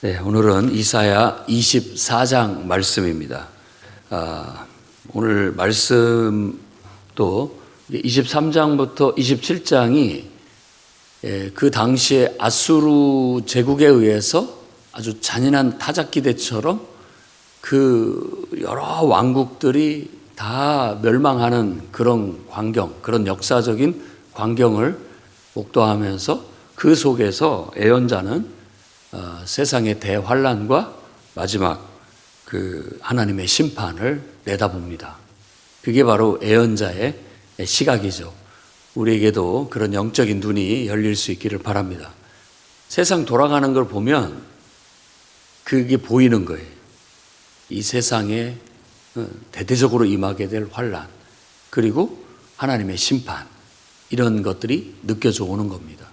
네, 오늘은 이사야 24장 말씀입니다. 아, 오늘 말씀도 23장부터 27장이 예, 그 당시에 아수르 제국에 의해서 아주 잔인한 타작기대처럼 그 여러 왕국들이 다 멸망하는 그런 광경, 그런 역사적인 광경을 목도하면서 그 속에서 예언자는 어, 세상의 대환란과 마지막 그 하나님의 심판을 내다봅니다. 그게 바로 예언자의 시각이죠. 우리에게도 그런 영적인 눈이 열릴 수 있기를 바랍니다. 세상 돌아가는 걸 보면 그게 보이는 거예요. 이 세상에 어, 대대적으로 임하게 될 환란 그리고 하나님의 심판 이런 것들이 느껴져 오는 겁니다.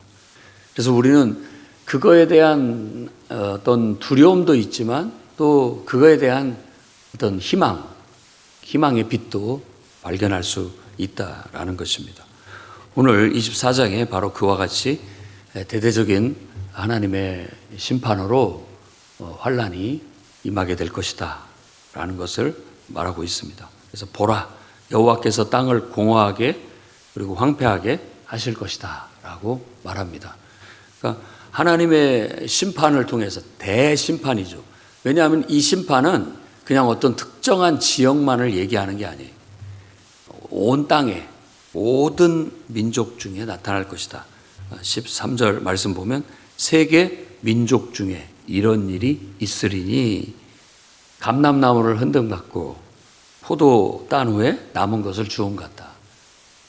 그래서 우리는 그거에 대한 어떤 두려움도 있지만 또 그거에 대한 어떤 희망, 희망의 빛도 발견할 수 있다라는 것입니다. 오늘 24장에 바로 그와 같이 대대적인 하나님의 심판으로 어, 환란이 임하게 될 것이다라는 것을 말하고 있습니다. 그래서 보라 여호와께서 땅을 공허하게 그리고 황폐하게 하실 것이다라고 말합니다. 그러니까 하나님의 심판을 통해서 대심판이죠. 왜냐하면 이 심판은 그냥 어떤 특정한 지역만을 얘기하는 게 아니에요. 온 땅에 모든 민족 중에 나타날 것이다. 13절 말씀 보면 세계 민족 중에 이런 일이 있으리니 감람나무를 흔들 갖고 포도 딴 후에 남은 것을 주운 같다.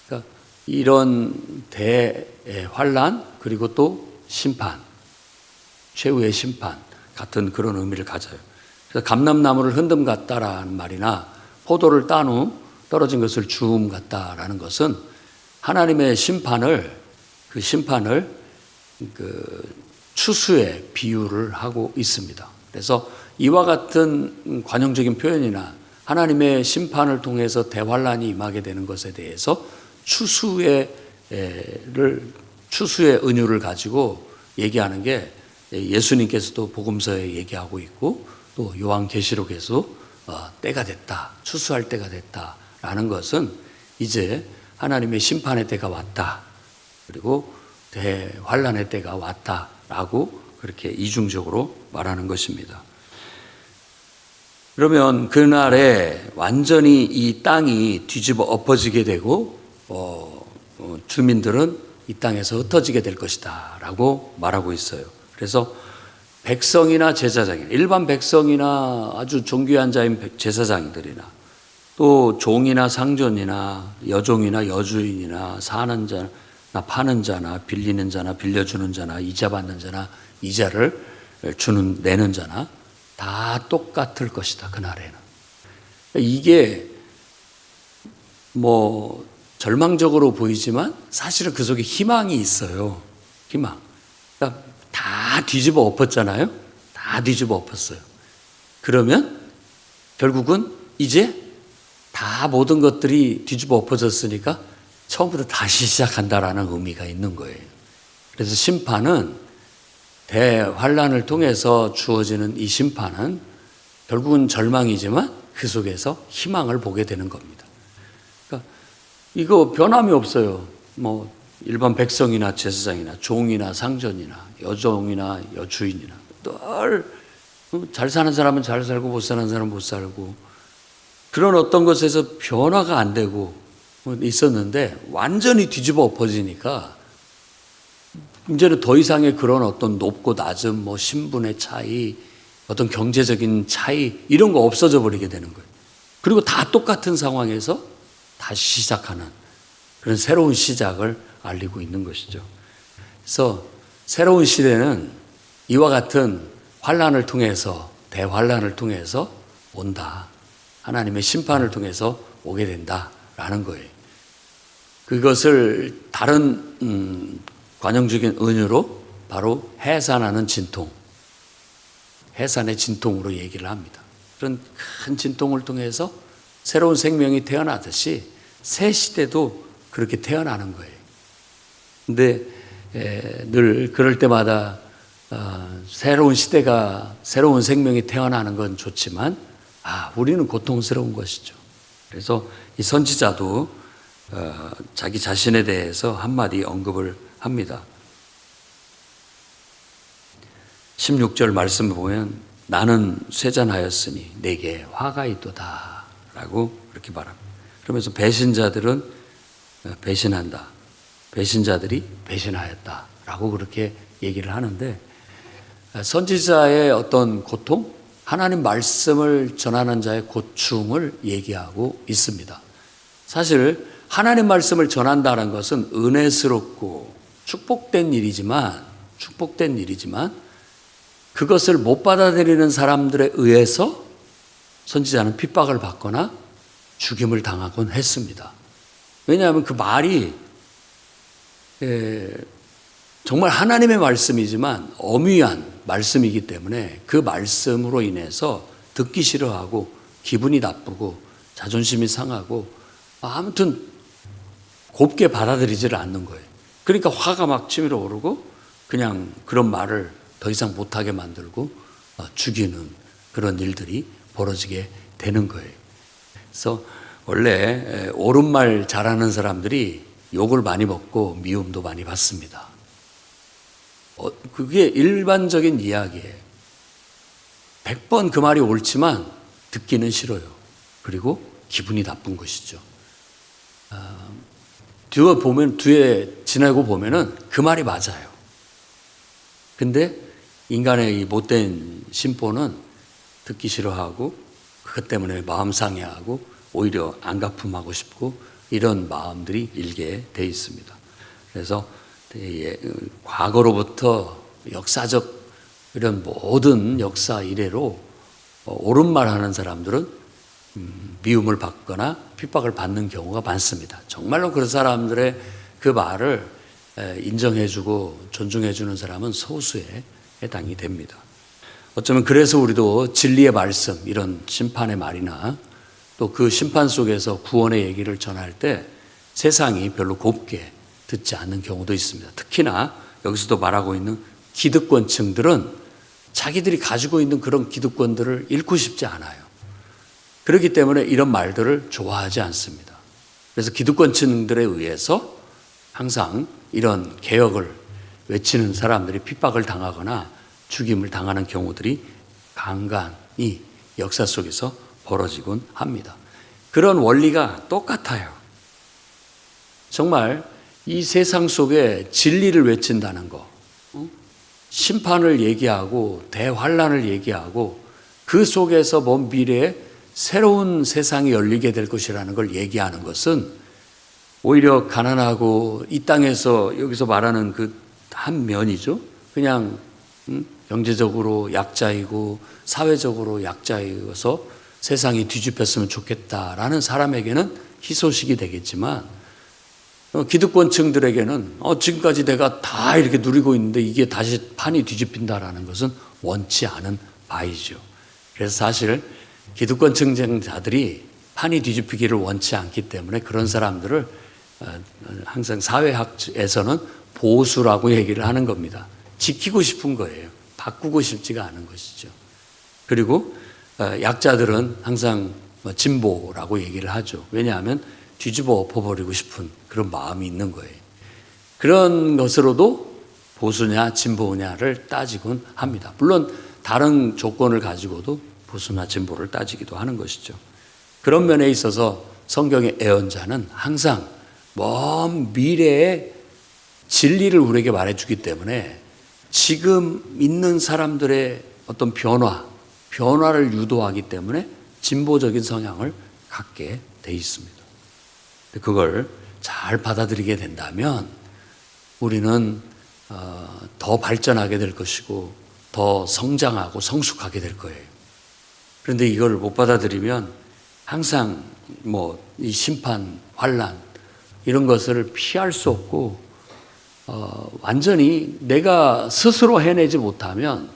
그러니까 이런 대환란 그리고 또 심판, 최후의 심판 같은 그런 의미를 가져요. 그래서 감람나무를 흔듦 같다라는 말이나 포도를 딴 후 떨어진 것을 주움 같다라는 것은 하나님의 심판을 그 심판을 그 추수에 비유를 하고 있습니다. 그래서 이와 같은 관용적인 표현이나 하나님의 심판을 통해서 대환란이 임하게 되는 것에 대해서 추수의를 추수의 은유를 가지고 얘기하는 게 예수님께서도 복음서에 얘기하고 있고 또 요한계시록에서 어, 때가 됐다 추수할 때가 됐다라는 것은 이제 하나님의 심판의 때가 왔다 그리고 대환란의 때가 왔다라고 그렇게 이중적으로 말하는 것입니다. 그러면 그날에 완전히 이 땅이 뒤집어 엎어지게 되고 어, 어, 주민들은 이 땅에서 흩어지게 될 것이다 라고 말하고 있어요. 그래서 백성이나 제사장이 일반 백성이나 아주 존귀한 자인 제사장들이나 또 종이나 상전이나 여종이나 여주인이나 사는 자나 파는 자나 빌리는 자나 빌려주는 자나 이자 받는 자나 이자를 주는 내는 자나 다 똑같을 것이다 그날에는 이게 뭐 절망적으로 보이지만 사실은 그 속에 희망이 있어요 희망 그러니까 다 뒤집어 엎었잖아요 다 뒤집어 엎었어요 그러면 결국은 이제 다 모든 것들이 뒤집어 엎어졌으니까 처음부터 다시 시작한다라는 의미가 있는 거예요. 그래서 심판은 대환란을 통해서 주어지는 이 심판은 결국은 절망이지만 그 속에서 희망을 보게 되는 겁니다. 이거 변함이 없어요. 뭐 일반 백성이나 제사장이나 종이나 상전이나 여종이나 여주인이나 늘잘 사는 사람은 잘 살고 못 사는 사람은 못 살고 그런 어떤 것에서 변화가 안 되고 있었는데 완전히 뒤집어 엎어지니까 이제는 더 이상의 그런 어떤 높고 낮은 뭐 신분의 차이, 어떤 경제적인 차이 이런 거 없어져 버리게 되는 거예요. 그리고 다 똑같은 상황에서 다시 시작하는 그런 새로운 시작을 알리고 있는 것이죠. 그래서 새로운 시대는 이와 같은 환란을 통해서 대환란을 통해서 온다. 하나님의 심판을 통해서 오게 된다라는 거예요. 그것을 다른 음, 관용적인 은유로 바로 해산하는 진통, 해산의 진통으로 얘기를 합니다. 그런 큰 진통을 통해서 새로운 생명이 태어나듯이 새 시대도 그렇게 태어나는 거예요. 근데 에, 늘 그럴 때마다 어, 새로운 시대가 새로운 생명이 태어나는 건 좋지만 아 우리는 고통스러운 것이죠. 그래서 이 선지자도 어, 자기 자신에 대해서 한마디 언급을 합니다. 16절 말씀을 보면 나는 쇠잔하였으니 내게 화가 있도다 라고 그렇게 말합니다. 그러면서 배신자들은 어, 배신한다. 배신자들이 배신하였다 라고 그렇게 얘기를 하는데 어, 선지자의 어떤 고통, 하나님 말씀을 전하는 자의 고충을 얘기하고 있습니다. 사실 하나님 말씀을 전한다는 것은 은혜스럽고 축복된 일이지만 축복된 일이지만 그것을 못 받아들이는 사람들에 의해서 선지자는 핍박을 받거나 죽임을 당하곤 했습니다. 왜냐하면 그 말이 에, 정말 하나님의 말씀이지만 엄위한 말씀이기 때문에 그 말씀으로 인해서 듣기 싫어하고 기분이 나쁘고 자존심이 상하고 아무튼 곱게 받아들이지를 않는 거예요. 그러니까 화가 막 치밀어 오르고 그냥 그런 말을 더 이상 못하게 만들고 어, 죽이는 그런 일들이 벌어지게 되는 거예요. 그래서 원래 옳은 말 잘하는 사람들이 욕을 많이 먹고 미움도 많이 받습니다. 어, 그게 일반적인 이야기예요. 100번 그 말이 옳지만 듣기는 싫어요. 그리고 기분이 나쁜 것이죠. 아, 뒤에 보면, 뒤에 지나고 보면은 그 말이 맞아요. 근데 인간의 이 못된 심보는 듣기 싫어하고 그것 때문에 마음 상해하고 오히려 안 갚음하고 싶고 이런 마음들이 일게 돼 있습니다. 그래서 예, 과거로부터 역사적 이런 모든 역사 이래로 옳은 말 하는 사람들은 음, 미움을 받거나 핍박을 받는 경우가 많습니다. 정말로 그런 사람들의 그 말을 인정해주고 존중해주는 사람은 소수에 해당이 됩니다. 어쩌면 그래서 우리도 진리의 말씀, 이런 심판의 말이나 또 그 심판 속에서 구원의 얘기를 전할 때 세상이 별로 곱게 듣지 않는 경우도 있습니다. 특히나 여기서도 말하고 있는 기득권층들은 자기들이 가지고 있는 그런 기득권들을 잃고 싶지 않아요. 그렇기 때문에 이런 말들을 좋아하지 않습니다. 그래서 기득권층들에 의해서 항상 이런 개혁을 외치는 사람들이 핍박을 당하거나 죽임을 당하는 경우들이 간간히 역사 속에서 벌어지곤 합니다. 그런 원리가 똑같아요. 정말 이 세상 속에 진리를 외친다는 거, 어? 심판을 얘기하고 대환란을 얘기하고 그 속에서 먼 미래에 새로운 세상이 열리게 될 것이라는 걸 얘기하는 것은 오히려 가난하고 이 땅에서 여기서 말하는 그 한 면이죠. 그냥 음? 경제적으로 약자이고 사회적으로 약자이어서 세상이 뒤집혔으면 좋겠다라는 사람에게는 희소식이 되겠지만 어, 기득권층들에게는 어, 지금까지 내가 다 이렇게 누리고 있는데 이게 다시 판이 뒤집힌다라는 것은 원치 않은 바이죠. 그래서 사실 기득권층자들이 판이 뒤집히기를 원치 않기 때문에 그런 사람들을 어, 항상 사회학에서는 보수라고 얘기를 하는 겁니다. 지키고 싶은 거예요. 바꾸고 싶지가 않은 것이죠. 그리고 어, 약자들은 항상 뭐 진보라고 얘기를 하죠. 왜냐하면 뒤집어 엎어버리고 싶은 그런 마음이 있는 거예요. 그런 것으로도 보수냐 진보냐를 따지곤 합니다. 물론 다른 조건을 가지고도 보수나 진보를 따지기도 하는 것이죠. 그런 면에 있어서 성경의 애언자는 항상 먼 미래의 진리를 우리에게 말해주기 때문에 지금 있는 사람들의 어떤 변화, 변화를 유도하기 때문에 진보적인 성향을 갖게 돼 있습니다. 그걸 잘 받아들이게 된다면 우리는 어, 더 발전하게 될 것이고 더 성장하고 성숙하게 될 거예요. 그런데 이걸 못 받아들이면 항상 뭐 이 심판, 환란 이런 것을 피할 수 없고 어, 완전히 내가 스스로 해내지 못하면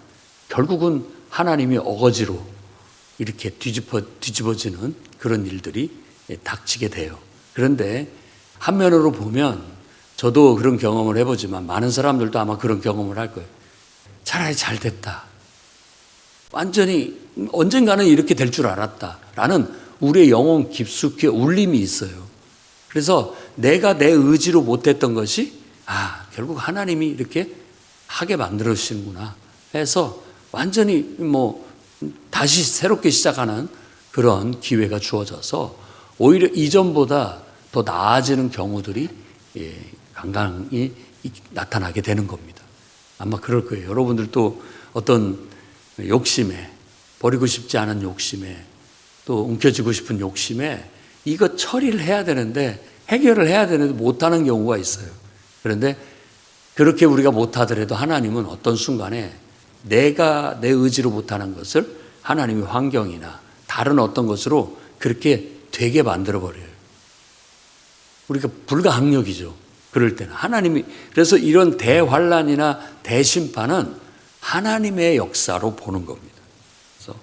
결국은 하나님이 어거지로 이렇게 뒤집어 뒤집어지는 그런 일들이 닥치게 돼요. 그런데 한면으로 보면 저도 그런 경험을 해보지만 많은 사람들도 아마 그런 경험을 할 거예요. 차라리 잘 됐다. 완전히 언젠가는 이렇게 될 줄 알았다. 라는 우리의 영혼 깊숙이 울림이 있어요. 그래서 내가 내 의지로 못했던 것이 아, 결국 하나님이 이렇게 하게 만들어 주시는구나 해서 완전히 뭐 다시 새롭게 시작하는 그런 기회가 주어져서 오히려 이전보다 더 나아지는 경우들이 예, 간간히 나타나게 되는 겁니다. 아마 그럴 거예요. 여러분들도 어떤 욕심에 버리고 싶지 않은 욕심에 또 움켜쥐고 싶은 욕심에 이거 처리를 해야 되는데 해결을 해야 되는데 못하는 경우가 있어요. 그런데 그렇게 우리가 못하더라도 하나님은 어떤 순간에 내가 내 의지로 못하는 것을 하나님이 환경이나 다른 어떤 것으로 그렇게 되게 만들어 버려요. 우리가 불가항력이죠. 그럴 때는 하나님이 그래서 이런 대환란이나 대심판은 하나님의 역사로 보는 겁니다. 그래서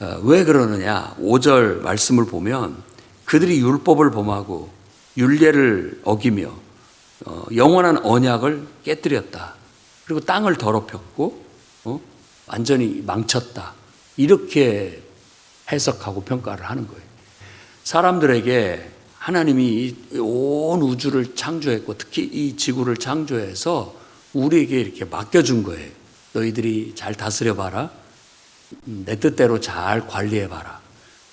어, 왜 그러느냐? 5절 말씀을 보면 그들이 율법을 범하고 율례를 어기며 어, 영원한 언약을 깨뜨렸다. 그리고 땅을 더럽혔고 어? 완전히 망쳤다. 이렇게 해석하고 평가를 하는 거예요. 사람들에게 하나님이 온 우주를 창조했고 특히 이 지구를 창조해서 우리에게 이렇게 맡겨준 거예요. 너희들이 잘 다스려 봐라. 내 뜻대로 잘 관리해 봐라.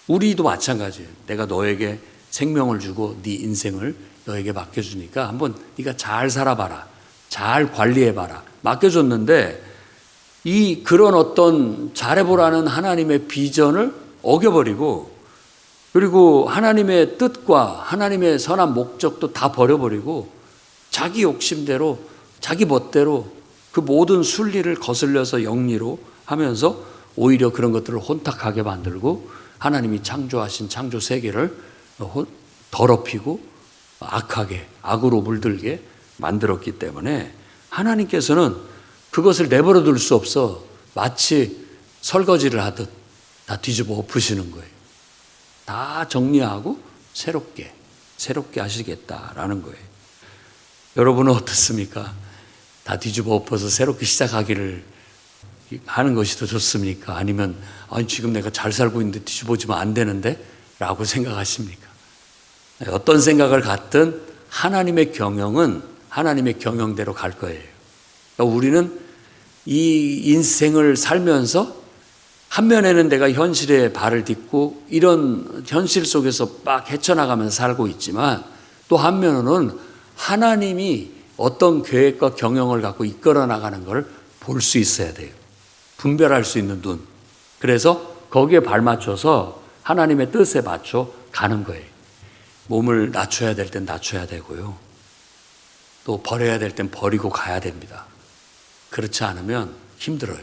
우리도 마찬가지예요. 내가 너에게 생명을 주고 네 인생을 너에게 맡겨주니까 한번 네가 잘 살아봐라. 잘 관리해봐라. 맡겨줬는데 이 그런 어떤 잘해보라는 하나님의 비전을 어겨버리고 그리고 하나님의 뜻과 하나님의 선한 목적도 다 버려버리고 자기 욕심대로 자기 멋대로 그 모든 순리를 거슬려서 영리로 하면서 오히려 그런 것들을 혼탁하게 만들고 하나님이 창조하신 창조 세계를 더럽히고 악하게 악으로 물들게 만들었기 때문에 하나님께서는 그것을 내버려 둘 수 없어 마치 설거지를 하듯 다 뒤집어 엎으시는 거예요. 다 정리하고 새롭게 새롭게 하시겠다라는 거예요. 여러분은 어떻습니까? 다 뒤집어 엎어서 새롭게 시작하기를 하는 것이 더 좋습니까? 아니면 아니 지금 내가 잘 살고 있는데 뒤집어지면 안 되는데? 라고 생각하십니까? 어떤 생각을 갖든 하나님의 경영은 하나님의 경영대로 갈 거예요. 그러니까 우리는 이 인생을 살면서 한 면에는 내가 현실에 발을 딛고 이런 현실 속에서 막 헤쳐나가면서 살고 있지만 또 한면으로는 하나님이 어떤 계획과 경영을 갖고 이끌어 나가는 걸 볼 수 있어야 돼요. 분별할 수 있는 눈. 그래서 거기에 발맞춰서 하나님의 뜻에 맞춰 가는 거예요. 몸을 낮춰야 될 땐 낮춰야 되고요. 또 버려야 될 땐 버리고 가야 됩니다. 그렇지 않으면 힘들어요.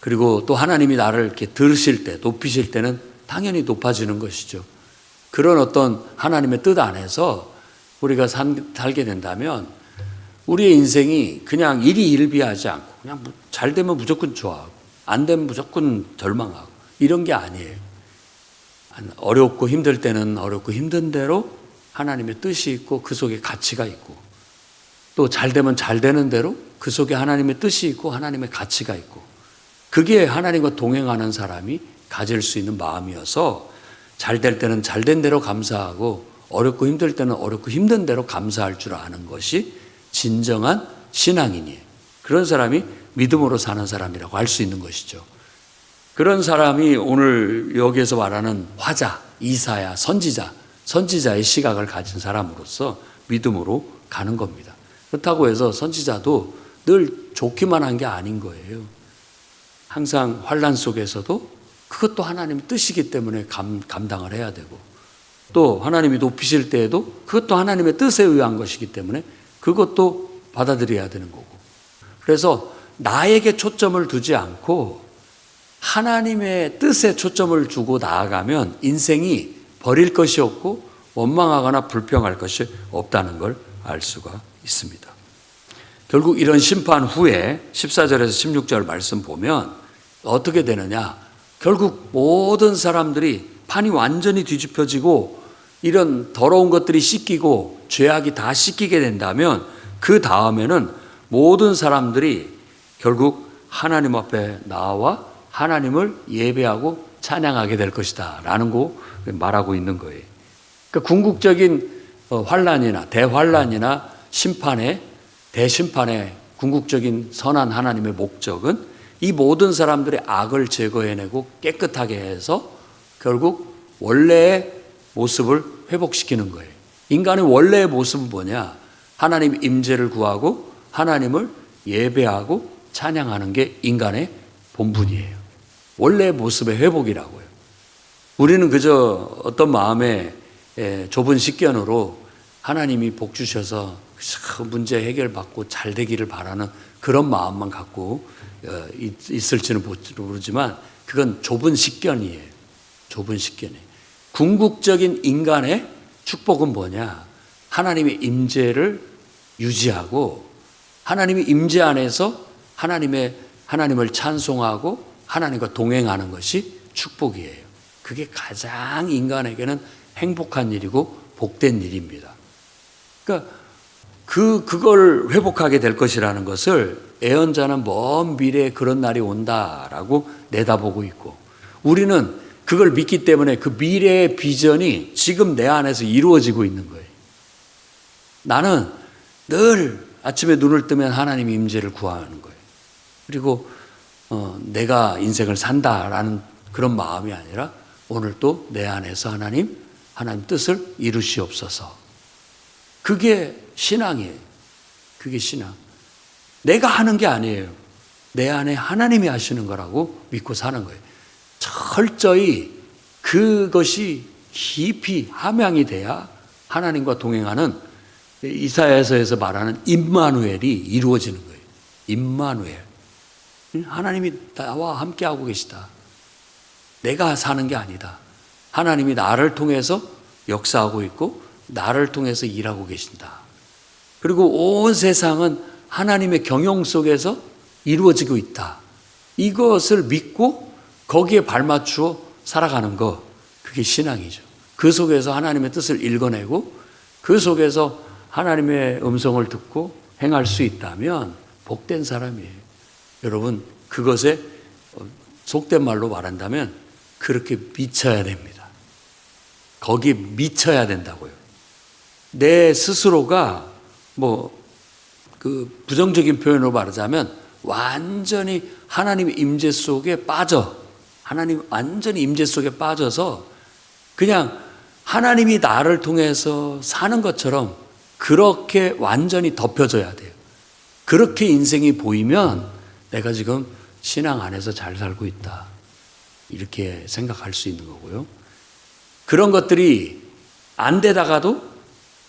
그리고 또 하나님이 나를 이렇게 들으실 때, 높이실 때는 당연히 높아지는 것이죠. 그런 어떤 하나님의 뜻 안에서 우리가 살게 된다면 우리의 인생이 그냥 일이 일비하지 않고 그냥 잘 되면 무조건 좋아하고 안 되면 무조건 절망하고 이런 게 아니에요. 어렵고 힘들 때는 어렵고 힘든 대로 하나님의 뜻이 있고 그 속에 가치가 있고 또 잘 되면 잘 되는 대로 그 속에 하나님의 뜻이 있고 하나님의 가치가 있고 그게 하나님과 동행하는 사람이 가질 수 있는 마음이어서 잘 될 때는 잘 된 대로 감사하고 어렵고 힘들 때는 어렵고 힘든 대로 감사할 줄 아는 것이 진정한 신앙인이에요. 그런 사람이 믿음으로 사는 사람이라고 할 수 있는 것이죠. 그런 사람이 오늘 여기에서 말하는 화자, 이사야, 선지자, 선지자의 시각을 가진 사람으로서 믿음으로 가는 겁니다. 그렇다고 해서 선지자도 늘 좋기만 한 게 아닌 거예요. 항상 환란 속에서도 그것도 하나님의 뜻이기 때문에 감, 감당을 해야 되고 또 하나님이 높이실 때에도 그것도 하나님의 뜻에 의한 것이기 때문에 그것도 받아들여야 되는 거고. 그래서 나에게 초점을 두지 않고 하나님의 뜻에 초점을 두고 나아가면 인생이 버릴 것이 없고 원망하거나 불평할 것이 없다는 걸 알 수가 있습니다. 결국 이런 심판 후에 14절에서 16절 말씀 보면 어떻게 되느냐? 결국 모든 사람들이 판이 완전히 뒤집혀지고 이런 더러운 것들이 씻기고 죄악이 다 씻기게 된다면 그 다음에는 모든 사람들이 결국 하나님 앞에 나와 하나님을 예배하고 찬양하게 될 것이다. 라는 거 말하고 있는 거예요. 그러니까 궁극적인 어, 환란이나 대환란이나 심판의 대심판의 궁극적인 선한 하나님의 목적은 이 모든 사람들의 악을 제거해내고 깨끗하게 해서 결국 원래의 모습을 회복시키는 거예요. 인간의 원래의 모습은 뭐냐? 하나님 임재를 구하고 하나님을 예배하고 찬양하는 게 인간의 본분이에요. 원래의 모습의 회복이라고요. 우리는 그저 어떤 마음에 에, 좁은 식견으로 하나님이 복 주셔서 그 문제 해결받고 잘 되기를 바라는 그런 마음만 갖고 어, 있- 있을지는 모르지만 그건 좁은 식견이에요. 좁은 식견이에요. 궁극적인 인간의 축복은 뭐냐? 하나님의 임재를 유지하고 하나님의 임재 안에서 하나님의 하나님을 찬송하고 하나님과 동행하는 것이 축복이에요. 그게 가장 인간에게는 행복한 일이고 복된 일입니다. 그러니까 그 그걸 회복하게 될 것이라는 것을 애언자는 먼 미래에 그런 날이 온다라고 내다보고 있고 우리는 그걸 믿기 때문에 그 미래의 비전이 지금 내 안에서 이루어지고 있는 거예요. 나는 늘 아침에 눈을 뜨면 하나님 임재를 구하는 거예요. 그리고 어, 내가 인생을 산다라는 그런 마음이 아니라 오늘 또내 안에서 하나님 하나님 뜻을 이루시옵소서. 그게 신앙이에요. 그게 신앙. 내가 하는 게 아니에요. 내 안에 하나님이 하시는 거라고 믿고 사는 거예요. 철저히 그것이 깊이 함양이 돼야 하나님과 동행하는 이사야서에서 말하는 임마누엘이 이루어지는 거예요. 임마누엘. 하나님이 나와 함께하고 계시다. 내가 사는 게 아니다. 하나님이 나를 통해서 역사하고 있고 나를 통해서 일하고 계신다. 그리고 온 세상은 하나님의 경영 속에서 이루어지고 있다. 이것을 믿고 거기에 발맞추어 살아가는 거, 그게 신앙이죠. 그 속에서 하나님의 뜻을 읽어내고 그 속에서 하나님의 음성을 듣고 행할 수 있다면 복된 사람이에요. 여러분, 그것에 속된 말로 말한다면 그렇게 미쳐야 됩니다. 거기에 미쳐야 된다고요. 내 스스로가 뭐 그 부정적인 표현으로 말하자면 완전히 하나님의 임재 속에 빠져 하나님 완전히 임재 속에 빠져서 그냥 하나님이 나를 통해서 사는 것처럼 그렇게 완전히 덮여져야 돼요. 그렇게 인생이 보이면 내가 지금 신앙 안에서 잘 살고 있다. 이렇게 생각할 수 있는 거고요. 그런 것들이 안 되다가도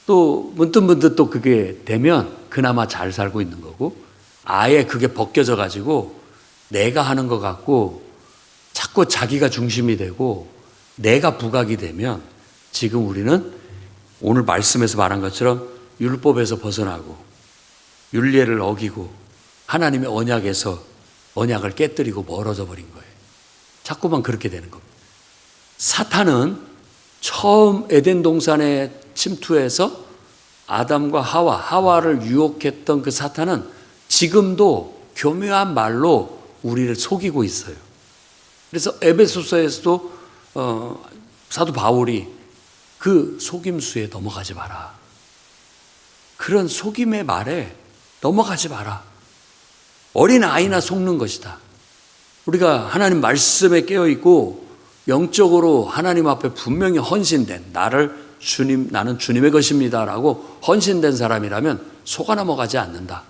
또 문득문득 또 그게 되면 그나마 잘 살고 있는 거고 아예 그게 벗겨져 가지고 내가 하는 것 같고 자꾸 자기가 중심이 되고 내가 부각이 되면 지금 우리는 오늘 말씀에서 말한 것처럼 율법에서 벗어나고 윤례를 어기고 하나님의 언약에서 언약을 깨뜨리고 멀어져 버린 거예요. 자꾸만 그렇게 되는 겁니다. 사탄은 처음 에덴 동산에 침투해서 아담과 하와, 하와를 유혹했던 그 사탄은 지금도 교묘한 말로 우리를 속이고 있어요. 그래서 에베소서에서도 어, 사도 바울이 그 속임수에 넘어가지 마라. 그런 속임의 말에 넘어가지 마라. 어린 아이나 속는 것이다. 우리가 하나님 말씀에 깨어 있고 영적으로 하나님 앞에 분명히 헌신된 나를 주님 나는 주님의 것입니다라고 헌신된 사람이라면 속아 넘어가지 않는다.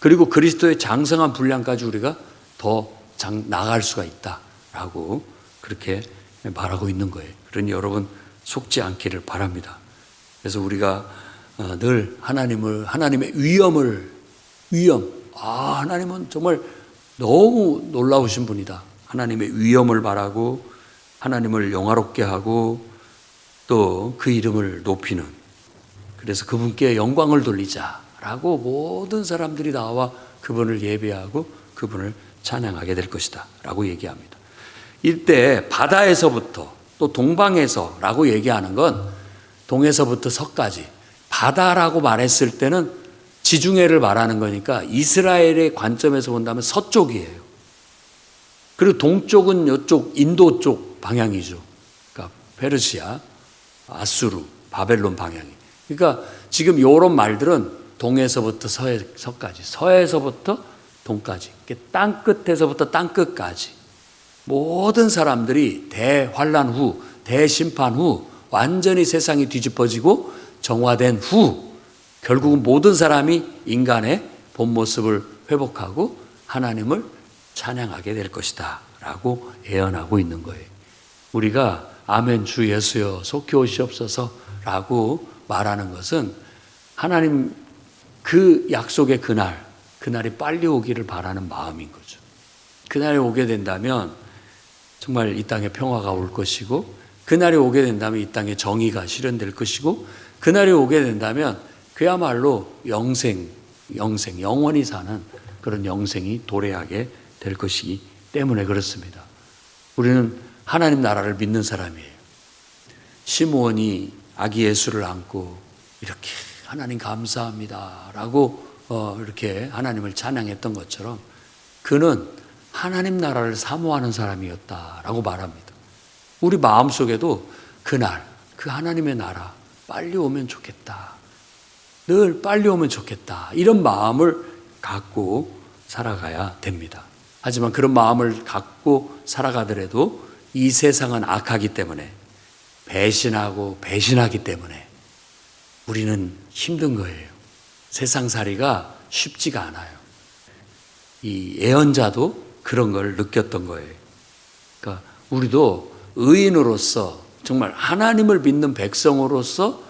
그리고 그리스도의 장성한 분량까지 우리가 더 장, 나갈 수가 있다라고 그렇게 말하고 있는 거예요. 그러니 여러분 속지 않기를 바랍니다. 그래서 우리가 어, 늘 하나님을 하나님의 위엄을 위엄 아 하나님은 정말 너무 놀라우신 분이다. 하나님의 위엄을 바라고 하나님을 영화롭게 하고 또 그 이름을 높이는 그래서 그분께 영광을 돌리자라고 모든 사람들이 나와 그분을 예배하고 그분을 찬양하게 될 것이다라고 얘기합니다. 이때 바다에서부터 또 동방에서라고 얘기하는 건 동에서부터 서까지 바다라고 말했을 때는 지중해를 말하는 거니까 이스라엘의 관점에서 본다면 서쪽이에요. 그리고 동쪽은 이쪽 인도 쪽 방향이죠. 그러니까 페르시아, 아수르, 바벨론 방향이. 그러니까 지금 이런 말들은 동에서부터 서해, 서까지, 서에서부터 동까지, 땅 끝에서부터 땅 끝까지 모든 사람들이 대환란 후, 대심판 후 완전히 세상이 뒤집어지고 정화된 후 결국은 모든 사람이 인간의 본 모습을 회복하고 하나님을 찬양하게 될 것이다. 라고 예언하고 있는 거예요. 우리가 아멘 주 예수여 속히 오시옵소서 라고 말하는 것은 하나님 그 약속의 그날, 그날이 빨리 오기를 바라는 마음인 거죠. 그날이 오게 된다면 정말 이 땅에 평화가 올 것이고, 그날이 오게 된다면 이 땅에 정의가 실현될 것이고, 그날이 오게 된다면 그야말로 영생, 영생, 영원히 사는 그런 영생이 도래하게 될 것이기 때문에 그렇습니다. 우리는 하나님 나라를 믿는 사람이에요. 시므온이 아기 예수를 안고 이렇게 하나님 감사합니다라고 어, 이렇게 하나님을 찬양했던 것처럼 그는 하나님 나라를 사모하는 사람이었다라고 말합니다. 우리 마음 속에도 그날 그 하나님의 나라 빨리 오면 좋겠다. 늘 빨리 오면 좋겠다. 이런 마음을 갖고 살아가야 됩니다. 하지만 그런 마음을 갖고 살아가더라도 이 세상은 악하기 때문에 배신하고 배신하기 때문에 우리는 힘든 거예요. 세상살이가 쉽지가 않아요. 이 예언자도 그런 걸 느꼈던 거예요. 그러니까 우리도 의인으로서 정말 하나님을 믿는 백성으로서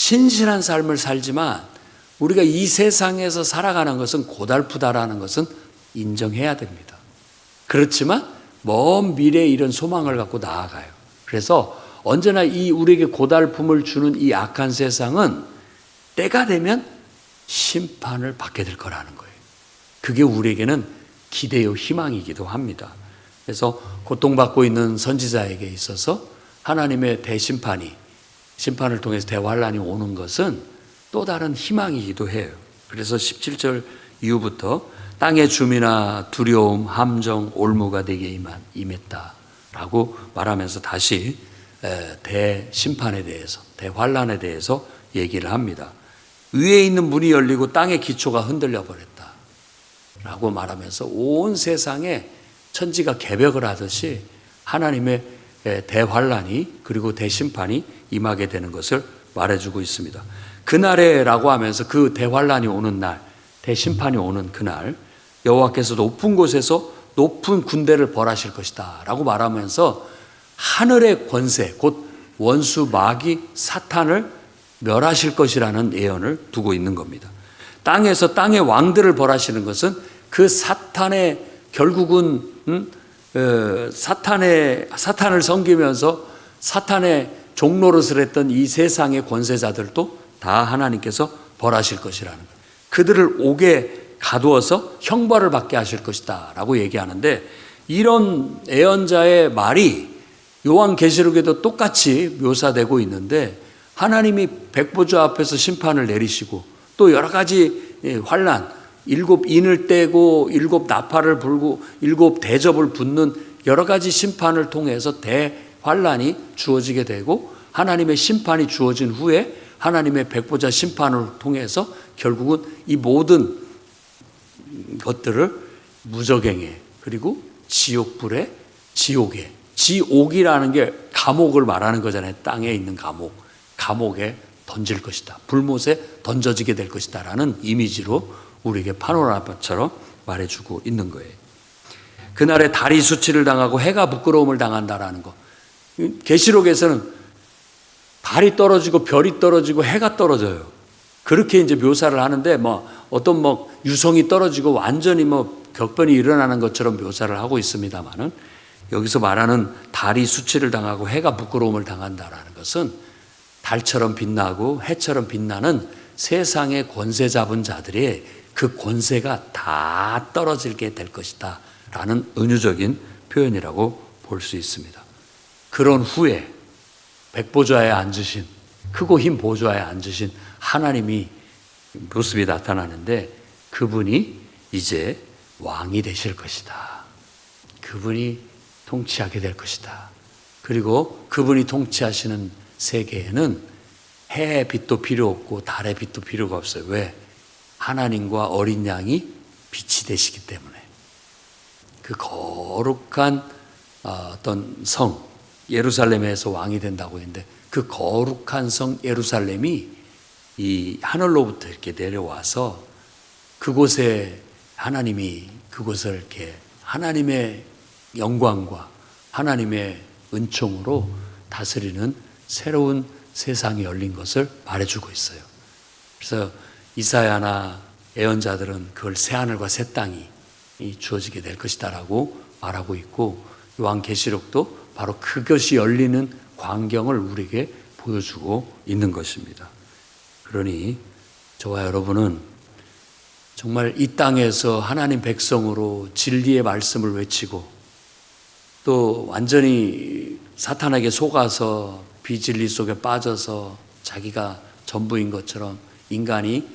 신실한 삶을 살지만 우리가 이 세상에서 살아가는 것은 고달프다라는 것은 인정해야 됩니다. 그렇지만 먼 미래에 이런 소망을 갖고 나아가요. 그래서 언제나 이 우리에게 고달픔을 주는 이 악한 세상은 때가 되면 심판을 받게 될 거라는 거예요. 그게 우리에게는 기대요 희망이기도 합니다. 그래서 고통받고 있는 선지자에게 있어서 하나님의 대심판이 심판을 통해서 대환란이 오는 것은 또 다른 희망이기도 해요. 그래서 17절 이후부터 땅의 주민아 두려움, 함정, 올무가 내게 임했다라고 말하면서 다시 대심판에 대해서, 대환란에 대해서 얘기를 합니다. 위에 있는 문이 열리고 땅의 기초가 흔들려 버렸다. 라고 말하면서 온 세상에 천지가 개벽을 하듯이 하나님의 대환란이 그리고 대심판이 임하게 되는 것을 말해주고 있습니다. 그날에라고 하면서 그 대환란이 오는 날, 대심판이 오는 그날, 여호와께서 높은 곳에서 높은 군대를 벌하실 것이다라고 말하면서 하늘의 권세, 곧 원수 마귀 사탄을 멸하실 것이라는 예언을 두고 있는 겁니다. 땅에서 땅의 왕들을 벌하시는 것은 그 사탄의 결국은 음, 어, 사탄의 사탄을 섬기면서 사탄의 종노릇을 했던 이 세상의 권세자들도 다 하나님께서 벌하실 것이라는 거예요. 그들을 옥에 가두어서 형벌을 받게 하실 것이다 라고 얘기하는데 이런 예언자의 말이 요한계시록에도 똑같이 묘사되고 있는데 하나님이 백보좌 앞에서 심판을 내리시고 또 여러 가지 예, 환란 일곱 인을 떼고 일곱 나팔을 불고 일곱 대접을 붙는 여러 가지 심판을 통해서 대환란이 주어지게 되고 하나님의 심판이 주어진 후에 하나님의 백보자 심판을 통해서 결국은 이 모든 것들을 무적행에 그리고 지옥불에 지옥에 지옥이라는 게 감옥을 말하는 거잖아요. 땅에 있는 감옥. 감옥에 던질 것이다. 불못에 던져지게 될 것이다. 라는 이미지로 우리에게 파노라마처럼 말해주고 있는 거예요. 그날에 달이 수치를 당하고 해가 부끄러움을 당한다라는 거. 계시록에서는 달이 떨어지고 별이 떨어지고 해가 떨어져요. 그렇게 이제 묘사를 하는데 뭐 어떤 뭐 유성이 떨어지고 완전히 뭐 격변이 일어나는 것처럼 묘사를 하고 있습니다만은 여기서 말하는 달이 수치를 당하고 해가 부끄러움을 당한다라는 것은 달처럼 빛나고 해처럼 빛나는 세상의 권세 잡은 자들의 그 권세가 다 떨어지게 될 것이다. 라는 은유적인 표현이라고 볼 수 있습니다. 그런 후에 백보좌에 앉으신 크고 흰 보좌에 앉으신 하나님이 모습이 나타나는데 그분이 이제 왕이 되실 것이다. 그분이 통치하게 될 것이다. 그리고 그분이 통치하시는 세계에는 해의 빛도 필요 없고 달의 빛도 필요가 없어요. 왜? 하나님과 어린 양이 빛이 되시기 때문에. 그 거룩한 어, 어떤 성, 예루살렘에서 왕이 된다고 했는데 그 거룩한 성 예루살렘이 이 하늘로부터 이렇게 내려와서 그곳에 하나님이 그곳을 이렇게 하나님의 영광과 하나님의 은총으로 다스리는 새로운 세상이 열린 것을 말해주고 있어요. 그래서 이사야나 예언자들은 그걸 새 하늘과 새 땅이 주어지게 될 것이다라고 말하고 있고 요한 계시록도 바로 그것이 열리는 광경을 우리에게 보여주고 있는 것입니다. 그러니 저와 여러분은 정말 이 땅에서 하나님 백성으로 진리의 말씀을 외치고 또 완전히 사탄에게 속아서 비진리 속에 빠져서 자기가 전부인 것처럼 인간이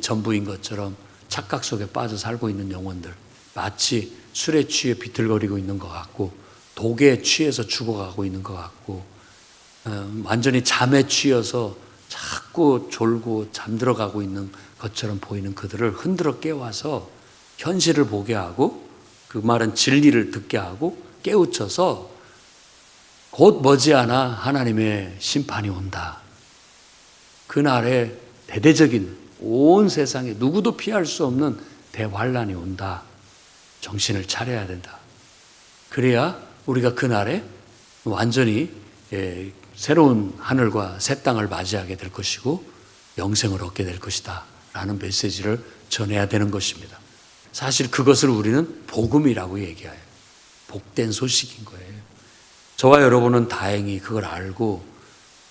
전부인 것처럼 착각 속에 빠져 살고 있는 영혼들 마치 술에 취해 비틀거리고 있는 것 같고 독에 취해서 죽어가고 있는 것 같고 어, 완전히 잠에 취해서 자꾸 졸고 잠들어 가고 있는 것처럼 보이는 그들을 흔들어 깨워서 현실을 보게 하고 그 말은 진리를 듣게 하고 깨우쳐서 곧 머지않아 하나님의 심판이 온다. 그날에 대대적인 온 세상에 누구도 피할 수 없는 대환란이 온다. 정신을 차려야 된다. 그래야 우리가 그날에 완전히 예, 새로운 하늘과 새 땅을 맞이하게 될 것이고 영생을 얻게 될 것이다. 라는 메시지를 전해야 되는 것입니다. 사실 그것을 우리는 복음이라고 얘기해요. 복된 소식인 거예요. 저와 여러분은 다행히 그걸 알고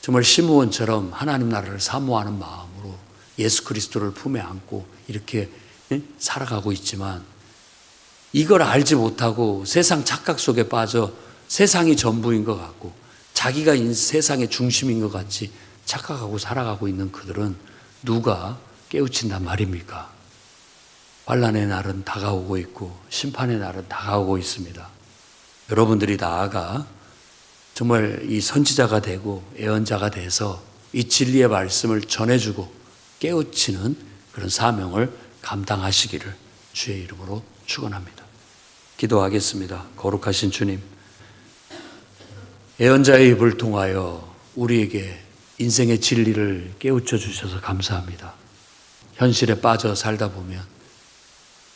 정말 시므온처럼 하나님 나라를 사모하는 마음으로 예수 그리스도를 품에 안고 이렇게 살아가고 있지만 이걸 알지 못하고 세상 착각 속에 빠져 세상이 전부인 것 같고 자기가 세상의 중심인 것 같이 착각하고 살아가고 있는 그들은 누가 깨우친단 말입니까? 환란의 날은 다가오고 있고 심판의 날은 다가오고 있습니다. 여러분들이 나아가 정말 이 선지자가 되고 예언자가 돼서 이 진리의 말씀을 전해주고 깨우치는 그런 사명을 감당하시기를 주의 이름으로 축원합니다. 기도하겠습니다. 거룩하신 주님, 예언자의 입을 통하여 우리에게 인생의 진리를 깨우쳐 주셔서 감사합니다. 현실에 빠져 살다 보면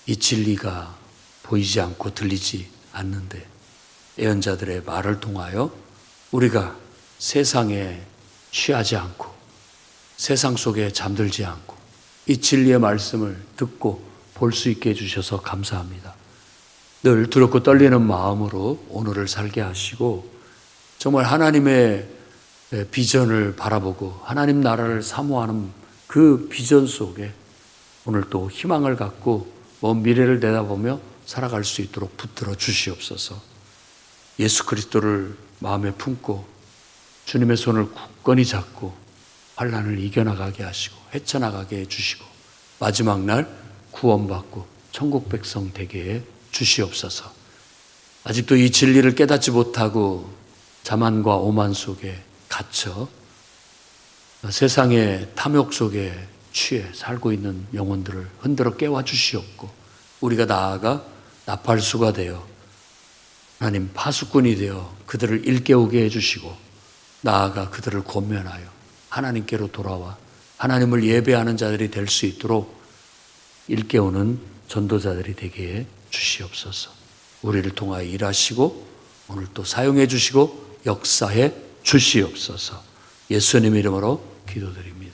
이 진리가 보이지 않고 들리지 않는데 예언자들의 말을 통하여 우리가 세상에 취하지 않고 세상 속에 잠들지 않고 이 진리의 말씀을 듣고 볼 수 있게 해주셔서 감사합니다. 늘 두렵고 떨리는 마음으로 오늘을 살게 하시고 정말 하나님의 비전을 바라보고 하나님 나라를 사모하는 그 비전 속에 오늘 또 희망을 갖고 먼 미래를 내다보며 살아갈 수 있도록 붙들어 주시옵소서. 예수 그리스도를 마음에 품고 주님의 손을 굳건히 잡고 환란을 이겨나가게 하시고 헤쳐나가게 해주시고 마지막 날 구원받고 천국 백성 되게 해 주시옵소서. 아직도 이 진리를 깨닫지 못하고 자만과 오만 속에 갇혀 세상의 탐욕 속에 취해 살고 있는 영혼들을 흔들어 깨워 주시옵고 우리가 나아가 나팔수가 되어 하나님 파수꾼이 되어 그들을 일깨우게 해주시고 나아가 그들을 권면하여 하나님께로 돌아와 하나님을 예배하는 자들이 될 수 있도록 일깨우는 전도자들이 되게 해 주시옵소서. 우리를 통하여 일하시고 오늘 또 사용해 주시고 역사해 주시옵소서. 예수님 이름으로 기도드립니다.